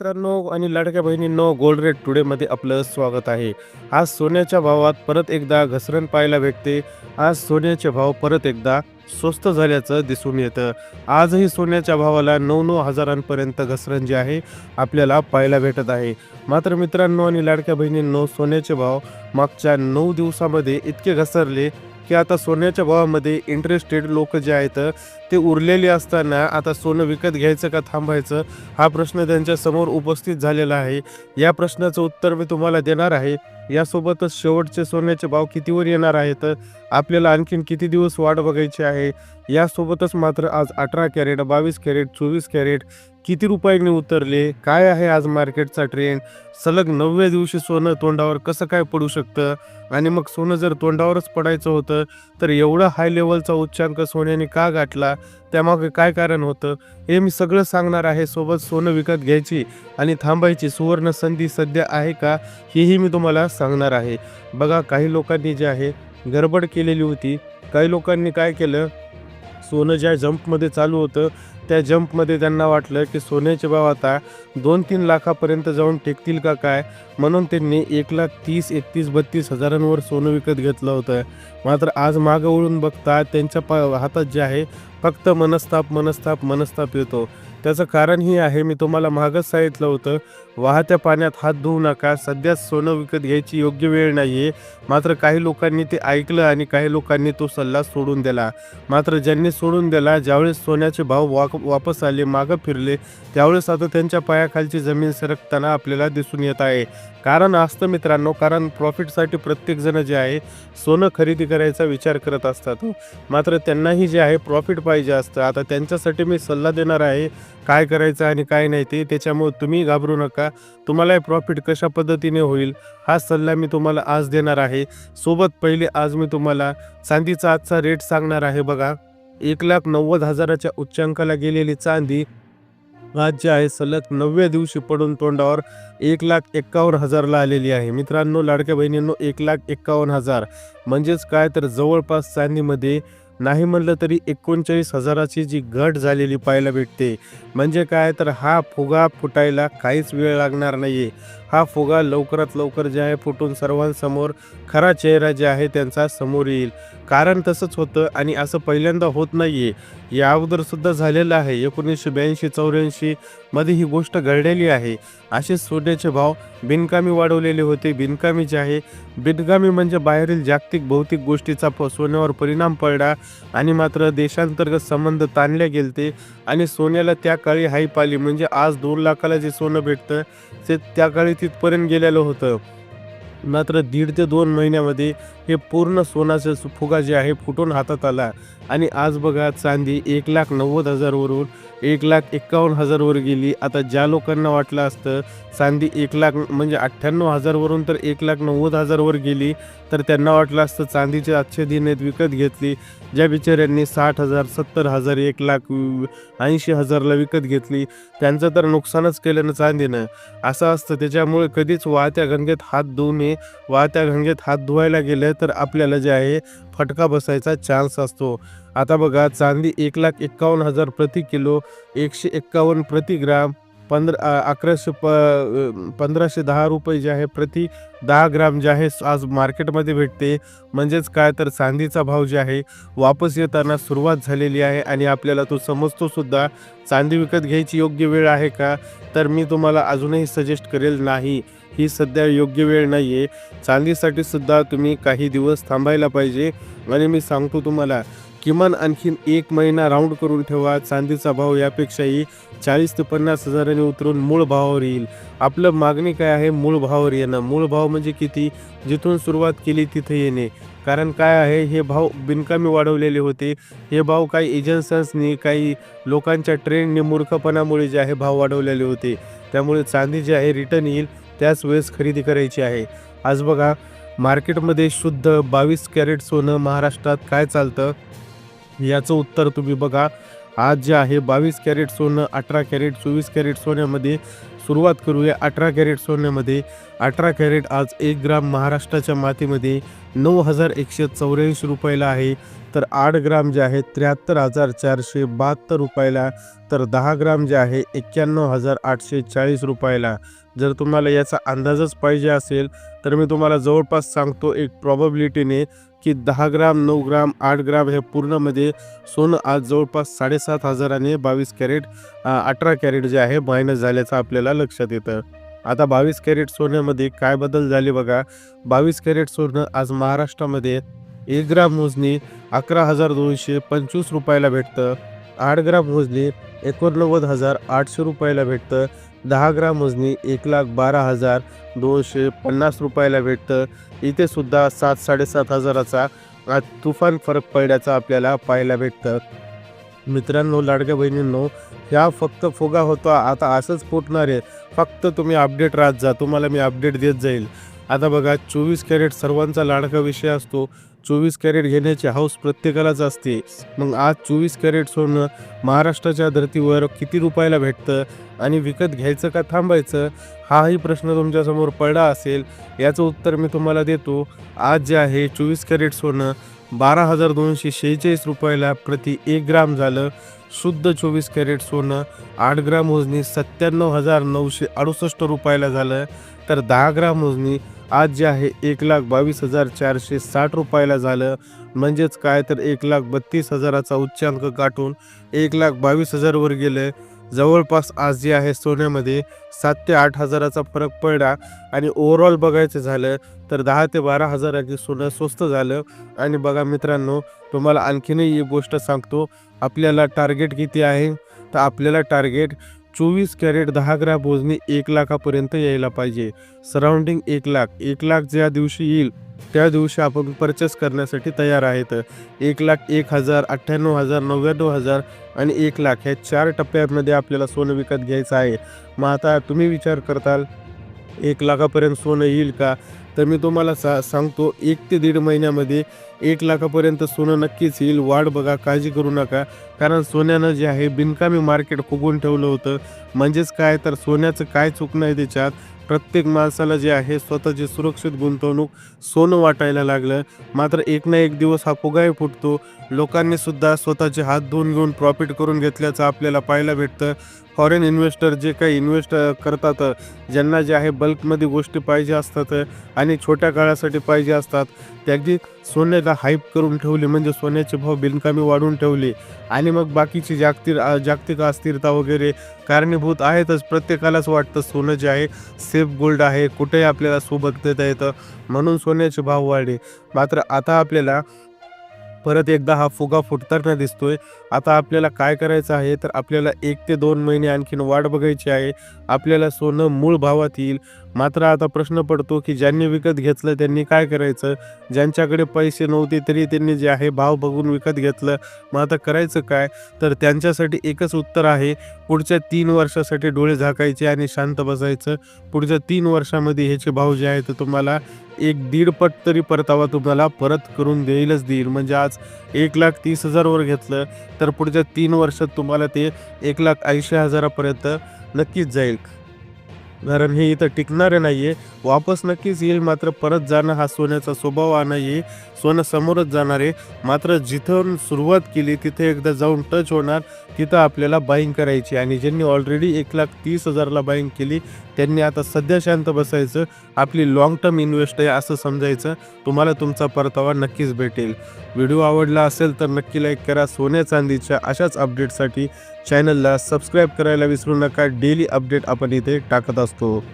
मित्रांनो आणि लाडक्या बहिणींनो गोल्ड रेट टुडेमध्ये आपलं स्वागत आहे. आज सोन्याच्या भावात परत एकदा घसरण पाहायला भेटते. आज सोन्याचे भाव परत एकदा स्वस्त झाल्याचं दिसून येतं. आजही सोन्याच्या भावाला नऊ नऊ हजारांपर्यंत घसरण जे आहे आपल्याला पाहायला भेटत आहे. मात्र मित्रांनो आणि लाडक्या बहिणींनो सोन्याचे भाव मागच्या नऊ दिवसामध्ये इतके घसरले की आता सोन्याच्या भावामध्ये इंटरेस्टेड लोक जे आहेत ते उरलेले असताना आता सोनं विकत घ्यायचं का थांबायचं हा प्रश्न त्यांच्यासमोर उपस्थित झालेला आहे. या प्रश्नाचं उत्तर मी तुम्हाला देणार आहे. यासोबतच शेवटचे सोन्याचे भाव कितीवर येणार आहेत? आपल्याला आणखीन किती दिवस वाट बघायची आहे? यासोबतच मात्र आज अठरा कॅरेट बावीस कॅरेट चोवीस कॅरेट किती रुपयांनी उतरले? काय आहे आज मार्केटचा ट्रेंड सलग नवव्या दिवशी सोनं तोंडावर कसं काय पडू शकतं? आणि मग सोनं जर तोंडावरच पडायचं होतं तर एवढा हाय लेवलचा उच्चांक सोन्याने का गाठला? त्यामागे काय कारण होतं? हे मी सगळं सांगणार आहे. सोबत सोनं विकत घ्यायची आणि थांबायची सुवर्ण संधी सध्या आहे का? हेही मी तुम्हाला सांगणार आहे. बघा काही लोकांनी जे आहे गडबड केलेली होती. काही लोकांनी काय केलं? सोनं ज्या जंपमध्ये चालू होतं त्या जंपमध्ये त्यांना वाटलं की सोन्याचे भाव आता दोन तीन लाखापर्यंत जाऊन टेकतील का काय? म्हणून त्यांनी एक लाख तीस एकतीस बत्तीस हजारांवर सोनं विकत घेतलं होतं. मात्र आज मागं वळून बघता त्यांच्या पा हातात जे आहे फक्त मनस्ताप मनस्ताप मनस्ताप येतो. त्याचं कारण ही आहे मी तुम्हाला मागच सांगितलं होतं वाहत्या पाण्यात हात धुवू नका सध्या सोनं विकत घ्यायची योग्य वेळ नाही आहे मात्र काही लोकांनी ते ऐकलं आणि काही लोकांनी तो सल्ला सोडून दिला. मात्र ज्यांनी सोडून दिला ज्यावेळेस सोन्याचे भाव वाक वापस आले मागं फिरले. त्यावेळेस आता त्यांच्या पायाखालची जमीन सरकताना आपल्याला दिसून येत आहे. कारण असतं मित्रांनो कारण प्रॉफिटसाठी प्रत्येकजण जे आहे सोनं खरेदी करायचा विचार करत असतात. मात्र त्यांनाही जे आहे प्रॉफिट पाहिजे असतं. आता त्यांच्यासाठी मी सल्ला देणार आहे काय करायचं आणि काय नाही ते. त्याच्यामुळे तुम्ही घाबरू नका. तुम्हाला प्रॉफिट कशा पद्धतीने होईल हा सल्ला मी तुम्हाला आज देणार आहे. सोबत पहिले आज मी तुम्हाला चांदीचा आजचा रेट सांगणार आहे बघा. एक लाख नव्वद हजाराच्या उच्चांकाला गेलेली चांदी आज जे आहे. सलग नवव्या दिवशी पडून तोंडावर एक लाख एक्कावन्न हजारला आलेली आहे. मित्रांनो लाडक्या बहिणींनो एक लाख एक्कावन्न हजार. म्हणजेच काय तर जवळपास चांदीमध्ये नाही म्हणलं तरी एकोणचाळीस हजाराची जी घट झालेली पाहायला भेटते. म्हणजे काय तर हा फुगा फुटायला काहीच वेळ लागणार नाही आहे हा फुगा लवकरात लवकर जे आहे फुटून सर्वांसमोर खरा चेहरा जे आहे त्यांचा समोर येईल. कारण तसंच होतं आणि असं पहिल्यांदा होत नाही आहे या अगोदरसुद्धा झालेलं आहे. एकोणीसशे ब्याऐंशी चौऱ्याऐंशी मध्ये ही गोष्ट घडलेली आहे. असे सोन्याचे भाव बिनकामी वाढवलेले होते. बिनकामी जे आहे बिनकामी म्हणजे बाहेरील जागतिक भौतिक गोष्टीचा प- सोन्यावर परिणाम पडला आणि मात्र देशांतर्गत संबंध ताणले गेलते आणि सोन्याला त्या काळी हाईप आली. म्हणजे आज दोन लाखाला जे सोनं भेटतं ते त्या काळी तिथपर्यंत गेलेलं होतं. मात्र दीड ते दोन महिन्यामध्ये हे पूर्ण सोनाचं फुगा जे आहे फुटून हातात आला. आणि आज बघा चांदी एक लाख नव्वद हजारवरून एक लाख एक्कावन्न हजारवर गेली. आता ज्या लोकांना वाटलं असतं चांदी एक लाख म्हणजे अठ्ठ्याण्णव हजारवरून तर एक लाख नव्वद हजारवर गेली. तर त्यांना वाटलं असतं चांदीचे आजचे दिन विकत घेतली. ज्या बिचाऱ्यांनी साठ हजार सत्तर हजार एक लाख ऐंशी हजारला विकत घेतली. त्यांचं तर नुकसानच केलं ना चांदीनं. असं असतं. त्याच्यामुळे कधीच वाहत्या गंगेत हात धुवू नये. वाहत्या गंगेत हात धुवायला गेलं तर आपल्याला जे आहे फटका बसायचा चान्स असतो. आता बघा चांदी एक लाख एक्कावन्न हजार प्रति किलो एकशे एक्कावन्न प्रति ग्राम पंधरा अकराशे प पंधराशे दहा रुपये जे आहे प्रति दहा ग्राम जे आहे आज मार्केटमध्ये भेटते. म्हणजेच काय तर चांदीचा भाव जे आहे वापस येताना सुरुवात झालेली आहे आणि आपल्याला तो समजतो सुद्धा चांदी विकत घ्यायची योग्य वेळ आहे का? तर मी तुम्हाला अजूनही सजेस्ट करेल नाही. ही सध्या योग्य वेळ नाही आहे चांदीसाठी सुद्धा तुम्ही काही दिवस थांबायला पाहिजे. आणि मी सांगतो तुम्हाला किमान आणखीन एक महिना राऊंड करून ठेवा. चांदीचा भाव यापेक्षाही चाळीस ते पन्नास हजारांनी उतरून मूळ भावावर येईल. आपलं मागणी काय आहे? मूळ भावावर येणं. मूळ भाव म्हणजे किती? जिथून सुरुवात केली तिथे येणे. कारण काय आहे? हे भाव बिनकामी वाढवलेले होते. हे भाव काही एजन्सन्सनी काही लोकांच्या ट्रेंडने मूर्खपणामुळे जे आहे भाव वाढवलेले होते. त्यामुळे चांदी जे आहे रिटर्न येईल. त्याच वेळेस खरेदी करायची आहे. आज बघा मार्केटमध्ये शुद्ध बावीस कॅरेट सोनं महाराष्ट्रात काय चालतं? याचं उत्तर तुम्ही बघा. आज जे आहे बावीस कॅरेट सोनं अठरा कॅरेट चोवीस कॅरेट सोन्यामध्ये सुरुवात करूया अठरा कॅरेट सोन्यामध्ये. अठरा कॅरेट आज एक ग्राम महाराष्ट्राच्या मातीमध्ये नऊ हजार एकशे चौऱ्याऐंशी रुपयाला आहे. तर आठ ग्राम जे आहे त्र्याहत्तर हजार चारशे बहात्तर रुपयाला. तर दहा ग्राम जे आहे एक्क्याण्णव हजार आठशे चाळीस रुपयाला. जर तुम्हाला याचा अंदाजच पाहिजे असेल तर मी तुम्हाला जवळपास सांगतो एक प्रॉबबिलिटीने की दहा ग्राम नऊ ग्राम आठ ग्राम हे पूर्णमध्ये सोनं आज जवळपास साडेसात हजाराने बावीस कॅरेट अठरा कॅरेट जे आहे मायनस झाल्याचं आपल्याला लक्षात येतं. आता बावीस कॅरेट सोन्यामध्ये काय बदल झाले बघा. बावीस कॅरेट सोनं आज महाराष्ट्रामध्ये एक ग्राम मोजणी अकरा हजार दोनशे पंचवीस रुपयाला भेटतं. आठ ग्राम मोजणी एकोणनव्वद हजार आठशे रुपयाला भेटतं. दहा ग्राम वजनी एक लाख बारा हजार दोनशे पन्नास रुपयाला भेटतं. इथे सुद्धा सात साडेसात हजाराचा आज तुफान फरक पडल्याचा आपल्याला पाहायला भेटतं. मित्रांनो लाडक्या बहिणींनो ह्या फक्त फुगा होतो. आता असंच फुटणार आहे. फक्त तुम्ही अपडेट राहत जा. तुम्हाला मी अपडेट देत जाईल. आता बघा चोवीस कॅरेट सर्वांचा लाडका विषय असतो. चोवीस कॅरेट घेण्याची हौस प्रत्येकालाच असते. मग आज चोवीस कॅरेट सोनं महाराष्ट्राच्या धर्तीवर किती रुपयाला भेटतं आणि विकत घ्यायचं का थांबायचं हाही प्रश्न तुमच्यासमोर पडला असेल याचं उत्तर मी तुम्हाला देतो. आज जे आहे चोवीस कॅरेट सोनं बारा हजार दोनशे शेहेचाळीस रुपयाला प्रति एक ग्राम झालं. शुद्ध चोवीस कॅरेट सोनं आठ ग्राम मोजणी सत्त्याण्णव हजार नऊशे अडुसष्ट रुपयाला झालं. तर दहा ग्राम मोजणी आज जे आहे एक लाख बावीस हजार चारशे साठ रुपयाला झालं. म्हणजेच काय तर एक लाख बत्तीस हजाराचा उच्चांक गाठून एक लाख बावीस हजारवर गेलं. जवळपास आज जे आहे सोन्यामध्ये सात ते आठ हजाराचा फरक पडला आणि ओव्हरऑल बघायचं झालं तर दहा ते बारा हजाराची सोनं स्वस्त झालं. आणि बघा मित्रांनो तुम्हाला आणखीनही एक गोष्ट सांगतो आपल्याला टार्गेट किती आहे? तर आपल्याला टार्गेट चोवीस कॅरेट दहा ग्राम मोजणी एक लाखापर्यंत यायला पाहिजे. सराउंडिंग एक लाख एक लाख ज्या दिवशी येईल त्या दिवशी आपण परचेस करण्यासाठी तयार आहेत. एक लाख एक हजार अठ्ठ्याण्णव हजार नव्याण्णव हजार आणि एक लाख ह्या चार टप्प्यामध्ये आपल्याला सोनं विकत घ्यायचं आहे. मग आता तुम्ही विचार करताल एक लाखापर्यंत सोनं येईल का? तर मी तुम्हाला सा सांगतो एक ते दीड महिन्यामध्ये एक लाखापर्यंत सोनं नक्कीच येईल. वाढ बघा काळजी करू नका. कारण सोन्यानं जे आहे बिनकामी मार्केट फुगून ठेवलं होतं. म्हणजेच काय? तर सोन्याचं काय चूक नाही त्याच्यात. प्रत्येक माणसाला जे आहे स्वतःची सुरक्षित गुंतवणूक सोनं वाटायला लागलं. मात्र एक ना एक दिवस हा फुगाही फुटतो. लोकांनी सुद्धा स्वतःचे हात धुवून घेऊन प्रॉफिट करून घेतल्याचं आपल्याला पाहायला भेटतं. फॉरेन इन्व्हेस्टर जे काही इन्व्हेस्ट करतात ज्यांना जे आहे बल्कमध्ये गोष्टी पाहिजे असतात आणि छोट्या काळासाठी पाहिजे असतात. ते अगदी सोन्याला हाईप करून ठेवले म्हणजे सोन्याचे भाव बिनकामी वाढवून ठेवले. आणि मग बाकीची जागतिक जागतिक अस्थिरता वगैरे कारणीभूत आहेतच. प्रत्येकालाच वाटतं सोनं जे आहे सेफ गोल्ड आहे. कुठेही आपल्याला सोबत देता येतं. म्हणून सोन्याचे भाव वाढले. मात्र आता आपल्याला परत एकदा हा फुगा फुटताना दिसतोय. आता आपल्याला काय करायचं आहे? तर आपल्याला एक ते दोन महिने आणखीन वाट बघायची आहे. आपल्याला सोनं मूळ भावात येईल. मात्र आता प्रश्न पडतो की ज्यांनी विकत घेतलं त्यांनी काय करायचं? ज्यांच्याकडे पैसे नव्हते तरी त्यांनी जे आहे भाव बघून विकत घेतलं. मग आता करायचं काय? तर त्यांच्यासाठी एकच उत्तर आहे. पुढच्या तीन वर्षासाठी डोळे झाकायचे आणि शांत बसायचं. पुढच्या तीन वर्षामध्ये ह्याचे भाव जे आहे तुम्हाला एक दीड पट तरी परतावा तुम्हाला परत करून देईलच देईल. म्हणजे आज एक लाख तीस हजारवर घेतलं तर पुढच्या तीन वर्षात तुम्हाला ते एक लाख ऐंशी हजारापर्यंत नक्कीच जाईल. कारण हे इथं टिकणारे नाही आहे वापस नक्कीच येईल मात्र परत जाणं हा सोन्याचा स्वभाव नाही सोनं समोरच जाणार आहे. मात्र जिथून सुरुवात केली तिथे एकदा जाऊन टच होणार. तिथं आपल्याला बाईंग करायची आणि ज्यांनी ऑलरेडी एक लाख तीस हजारला बाईंग केली त्यांनी आता सध्या शांत बसायचं. आपली लाँग टर्म इन्व्हेस्ट आहे असं समजायचं. तुम्हाला तुमचा परतावा नक्कीच भेटेल. व्हिडिओ आवडला असेल तर नक्की लाईक करा. सोन्या चांदीच्या अशाच अपडेटसाठी चॅनलला सबस्क्राईब करायला विसरू नका. डेली अपडेट आपण इथे टाकत असतो.